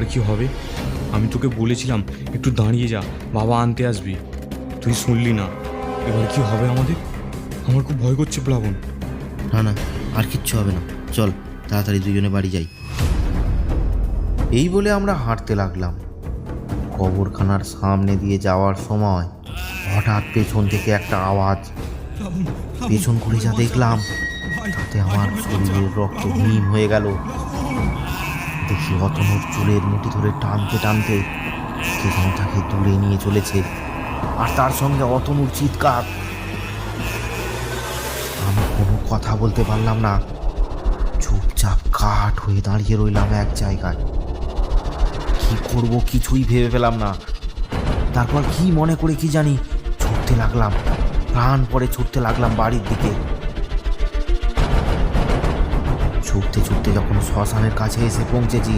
এবার কি হবে? আমি তোকে বলেছিলাম, একটু দাঁড়িয়ে যা, বাবা আনতে আসবি। তুই শুনলি না। এবার কি হবে আমাদের? আমার খুব ভয় করছে প্লাবন। না না, আর কিচ্ছু হবে না। চল, তাড়াতাড়ি দুজনে বাড়ি যাই। এই বলে আমরা হাঁটতে লাগলাম। কবরখানার সামনে দিয়ে যাওয়ার সময় হঠাৎ পেছন থেকে একটা আওয়াজ। পেছন করে যা দেখলাম, তাতে আমার শরীরের রক্ত হিম হয়ে গেল। দেখি অতনুর চুলের মুঠি ধরে টানতে টানতে কে তাকে দূরে নিয়ে চলেছে। আর তার সঙ্গে অতনুর চিৎকার। আমি কোনো কথা বলতে পারলাম না। চুপচাপ কাঠ হয়ে দাঁড়িয়ে রইলাম এক জায়গায়। কি করব কিছুই ভেবে পেলাম না। তারপর কি মনে করে কি জানি ছুটতে লাগলাম। প্রাণ পরে ছুটতে লাগলাম বাড়ির দিকে। ছুটতে ছুটতে যখন শ্মশানের কাছে এসে পৌঁছেছি